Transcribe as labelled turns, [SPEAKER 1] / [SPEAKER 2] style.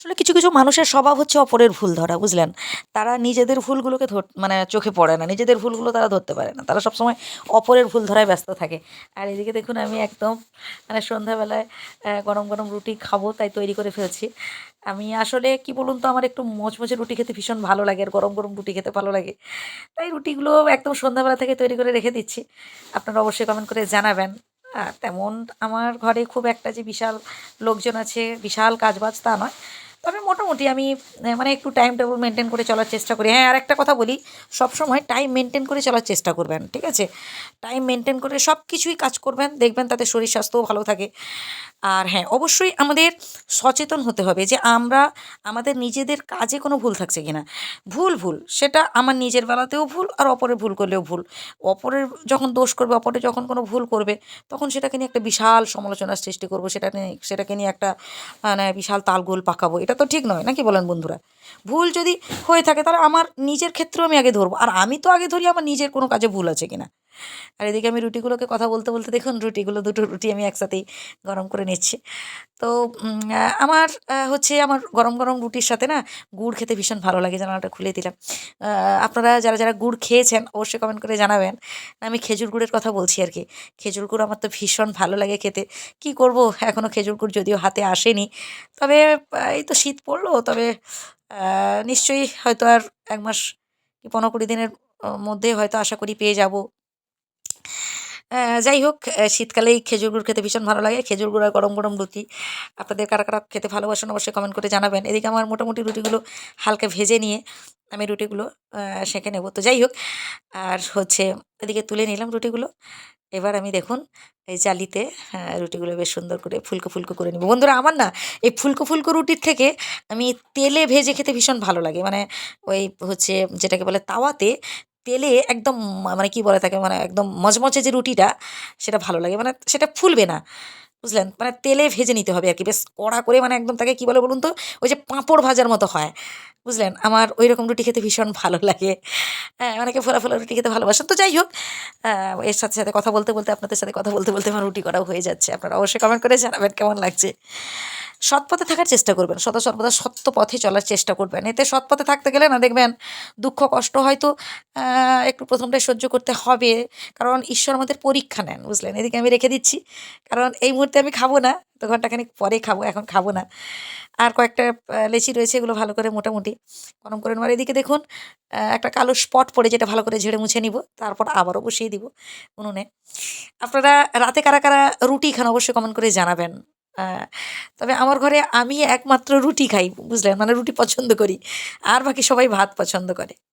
[SPEAKER 1] আসলে কিছু কিছু মানুষের স্বভাব হচ্ছে অপরের ভুল ধরা, বুঝলেন? তারা নিজেদের ভুলগুলোকে ধর মানে চোখে পড়ে না, নিজেদের ভুলগুলো তারা ধরতে পারে না। তারা সবসময় অপরের ভুল ধরায় ব্যস্ত থাকে। আর এদিকে দেখুন আমি একদম মানে সন্ধ্যাবেলায় গরম গরম রুটি খাব, তাই তৈরি করে ফেলছি। আমি আসলে কি বলুন তো, আমার একটু মচমচে রুটি খেতে ভীষণ ভালো লাগে, আর গরম গরম রুটি খেতে ভালো লাগে। তাই রুটিগুলো একদম সন্ধ্যাবেলা থেকে তৈরি করে রেখে দিচ্ছি। আপনারা অবশ্যই কমেন্ট করে জানাবেন। আর তেমন আমার ঘরে খুব একটা যে বিশাল লোকজন আছে, বিশাল কাজবাজ তা নয়। তবে মোটামুটি আমি মানে একটু টাইম টেবল মেনটেন করে চলার চেষ্টা করি। হ্যাঁ আর একটা কথা বলি, সবসময় টাইম মেনটেন করে চলার চেষ্টা করবেন, ঠিক আছে? টাইম মেনটেন করে সব কিছুই কাজ করবেন, দেখবেন তাদের শরীর স্বাস্থ্যও ভালো থাকে। আর হ্যাঁ অবশ্যই আমাদের সচেতন হতে হবে যে আমরা আমাদের নিজেদের কাজে কোনো ভুল থাকছে কিনা। ভুল ভুল, সেটা আমার নিজের বেলাতেও ভুল আর অপরের ভুল করলেও ভুল। অপরের যখন দোষ করবে অপরের যখন কোনো ভুল করবে, তখন সেটাকে নিয়ে একটা বিশাল সমালোচনার সৃষ্টি করব সেটা নিয়ে, সেটাকে নিয়ে একটা মানে বিশাল তালগোল পাকাবো। এটা তো ঠিক নয়, নাকি বলেন বন্ধুরা? ভুল যদি হয়ে থাকে, তাহলে আমার নিজের ক্ষেত্রেও আমি আগে ধরবো। আর আমি তো আগে ধরি, আমার নিজের কোনো কাজে ভুল আছে কিনা। আর এদিকে আমি রুটিগুলোকে কথা বলতে বলতে দেখুন, রুটিগুলো দুটো রুটি আমি একসাথেই গরম করে নিচ্ছি। তো আমার হচ্ছে আমার গরম গরম রুটির সাথে না গুড় খেতে ভীষণ ভালো লাগে, জানালাটা খুলে দিলাম। আপনারা যারা যারা গুড় খেয়েছেন অবশ্যই কমেন্ট করে জানাবেন। আমি খেজুর গুড়ের কথা বলছি আর কি। খেজুর গুড় আমার তো ভীষণ ভালো লাগে খেতে। কি করব? এখনও খেজুর গুড় যদিও হাতে আসেনি। তবে এই তো শীত পড়ল, তবে নিশ্চয়ই হয়তো আর এক মাস কি পনেরো কুড়ি দিনের মধ্যে হয়তো আশা করি পেয়ে যাব। যাই হোক শীতকালেই খেজুর গুড় খেতে ভীষণ ভালো লাগে। খেজুর গুড় আর গরম গরম রুটি। আপনাদের কারা কারা খেতে ভালোবাসেন অবশ্যই কমেন্ট করে জানাবেন। এদিকে আমার মোটামুটি রুটিগুলো হালকা ভেজে নিয়ে আমি রুটিগুলো সেঁকে নেব। তো যাই হোক, আর হচ্ছে এদিকে তুলে নিলাম রুটিগুলো। এবার আমি দেখুন, এই জালিতে রুটিগুলো বেশ সুন্দর করে ফুলকো ফুলকো করে নেব। বন্ধুরা, আমার না এই ফুলকো ফুলকো রুটির থেকে আমি তেলে ভেজে খেতে ভীষণ ভালো লাগে। মানে ওই হচ্ছে যেটাকে বলে তাওয়াতে তেলে একদম মানে কি বলে তাকে মানে একদম মচমচে যে রুটিটা, সেটা ভালো লাগে। মানে সেটা ফুলবে না। বুঝলেন? মানে তেলে ভেজে নিতে হবে আর কি। বেশ কড়া করে মানে একদম তাকে কী বলে বলুন তো? ওই যে পাঁপড় ভাজার মতো হয়। বুঝলেন? আমার ওই রকম রুটি খেতে ভীষণ ভালো লাগে। হ্যাঁ অনেকে ফোলা ফোলা রুটি খেতে ভালোবাসেন? তো যাই হোক এর সাথে সাথে কথা বলতে বলতে, আপনাদের সাথে কথা বলতে বলতে আমার রুটি করাও হয়ে যাচ্ছে। আপনারা অবশ্যই কমেন্ট করে জানাবেন কেমন লাগছে। সৎ পথে থাকার চেষ্টা করবেন। সদা সর্বদা সত্য পথে চলার চেষ্টা করবেন। এতে সৎ পথে থাকতে গেলে না দেখবেন দুঃখ, কষ্ট হয়তো একটু প্রথমটাই সহ্য করতে হবে। কারণ ঈশ্বর আমাদের পরীক্ষা নেন, বুঝলেন? এদিকে আমি রেখে দিচ্ছি। কারণ এই মুহূর্তে আমি খাব না। তো ঘন্টাখানিক পরে খাব, এখন খাব না। আর কয়েকটা লেচি রয়েছে এগুলো ভালো করে মোটামুটি গরম করে নেওয়ার। এদিকে দেখুন একটা কালো স্পট পড়ে যেটা ভালো করে ঝেড়ে মুছে নিব, তারপর আবারও বসিয়ে দিব উনুনে। আপনারা রাতে কারা কারা রুটি খান অবশ্যই কমেন্ট করে জানাবেন। তবে আমার ঘরে আমি একমাত্র রুটি খাই, বুঝলেন? মানে রুটি পছন্দ করি, আর বাকি সবাই ভাত পছন্দ করে।